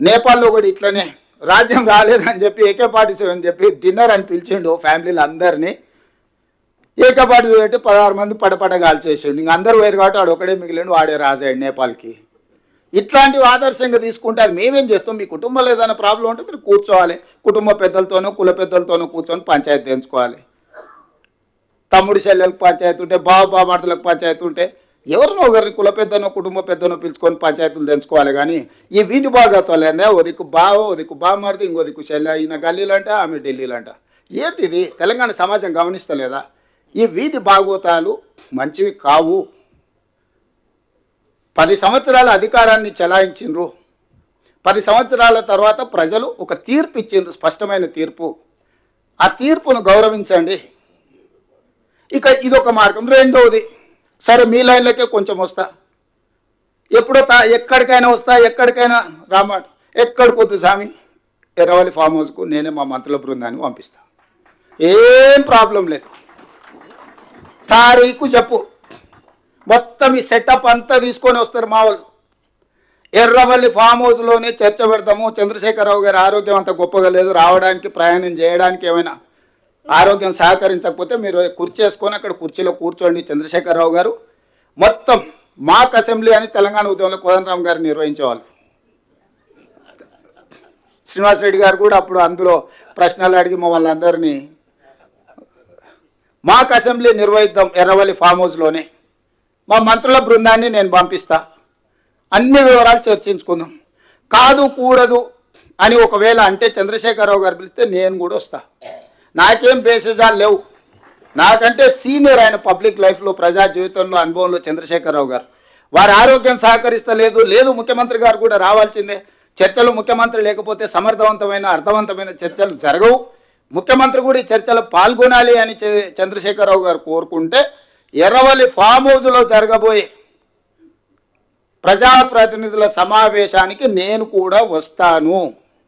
నేపాల్లో కూడా ఇట్లనే రాజ్యం రాలేదని చెప్పి ఏకేపాటి పార్టీ అని చెప్పి డిన్నర్ అని పిలిచిండు ఫ్యామిలీలు అందరినీ ఏకపాటి అంటే పదహారు మంది పడపడ కాల్చేసిండు ఇంక అందరూ వేరు కాబట్టి వాడు ఒకడే మిగిలిండు వాడే రాజాడు నేపాల్కి. ఇట్లాంటివి ఆదర్శంగా తీసుకుంటారు. మేమేం చేస్తాం? మీ కుటుంబంలో ఏదైనా ప్రాబ్లం ఉంటే మీరు కూర్చోవాలి. కుటుంబ పెద్దలతోనో కుల పెద్దలతోనో కూర్చొని పంచాయతీ తెంచుకోవాలి తమ్ముడి చెల్లెలకు పంచాయతీ ఉంటే బావ బామార్తలకు పంచాయతీ ఉంటే ఎవరినో ఒకరిని కుల పెద్దనో కుటుంబ పెద్దనో పిలుచుకొని పంచాయతీలు తెంచుకోవాలి కానీ ఈ వీధి భాగత్వాలనే ఒదికు బావ ఒదికు దిక్కు బామార్ది ఇంకో చెల్లె ఈయన గల్లీలంట ఆమె ఢిల్లీలంట. ఏంటి ఇది? తెలంగాణ సమాజం గమనిస్తలేదా? ఈ వీధి భాగవతాలు మంచివి కావు. పది సంవత్సరాల అధికారాన్ని చెలాయించిండ్రు. పది సంవత్సరాల తర్వాత ప్రజలు ఒక తీర్పు ఇచ్చిండ్రు స్పష్టమైన తీర్పు. ఆ తీర్పును గౌరవించండి. ఇక ఇదొక మార్గం. రెండవది సరే మీ లైన్లకే కొంచెం వస్తా. ఎప్పుడో తా ఎక్కడికైనా వస్తా ఎక్కడికైనా రామాట ఎక్కడికి వద్దు స్వామి ఎర్రవల్లి ఫామ్ హౌస్కు నేనే మా మంత్రుల బృందాన్ని పంపిస్తా. ఏం ప్రాబ్లం లేదు. తారీఖు చెప్పు. మొత్తం ఈ సెటప్ అంతా తీసుకొని వస్తారు మా వాళ్ళు. ఎర్రవల్లి ఫామ్ హౌస్లోనే చర్చ పెడతాము. చంద్రశేఖరరావు గారి ఆరోగ్యం అంత గొప్పగా లేదు. రావడానికి ప్రయాణం చేయడానికి ఏమైనా ఆరోగ్యం సహకరించకపోతే మీరు కుర్చీ వేసుకొని అక్కడ కుర్చీలో కూర్చోండి చంద్రశేఖరరావు గారు. మొత్తం మాక్ అసెంబ్లీ అని తెలంగాణ ఉద్యమంలో కోదండరామ్ గారు నిర్వహించేవాళ్ళు. శ్రీనివాస్ రెడ్డి గారు కూడా అప్పుడు అందులో ప్రశ్నలు అడిగి మమ్మల్ని అందరినీ మాక్ అసెంబ్లీ నిర్వహిద్దాం ఎర్రవల్లి ఫామ్ హౌస్లోనే మా మంత్రుల బృందాన్ని నేను పంపిస్తా. అన్ని వివరాలు చర్చించుకుందాం. కాదు కూడదు అని ఒకవేళ అంటే చంద్రశేఖరరావు గారు పిలిస్తే నేను కూడా వస్తా. నాకేం బేసిజాలు లేవు. నాకంటే సీనియర్ ఆయన పబ్లిక్ లైఫ్లో ప్రజా జీవితంలో అనుభవంలో చంద్రశేఖరరావు గారు. వారి ఆరోగ్యం సహకరిస్తలేదు. లేదు ముఖ్యమంత్రి గారు కూడా రావాల్సిందే. చర్చలు ముఖ్యమంత్రి లేకపోతే సమర్థవంతమైన అర్థవంతమైన చర్చలు జరగవు. ముఖ్యమంత్రి కూడా ఈ చర్చలు పాల్గొనాలి అని చంద్రశేఖరరావు గారు కోరుకుంటే ఎర్రవల్లి ఫామ్ హౌస్లో జరగబోయే ప్రజాప్రతినిధుల సమావేశానికి నేను కూడా వస్తాను.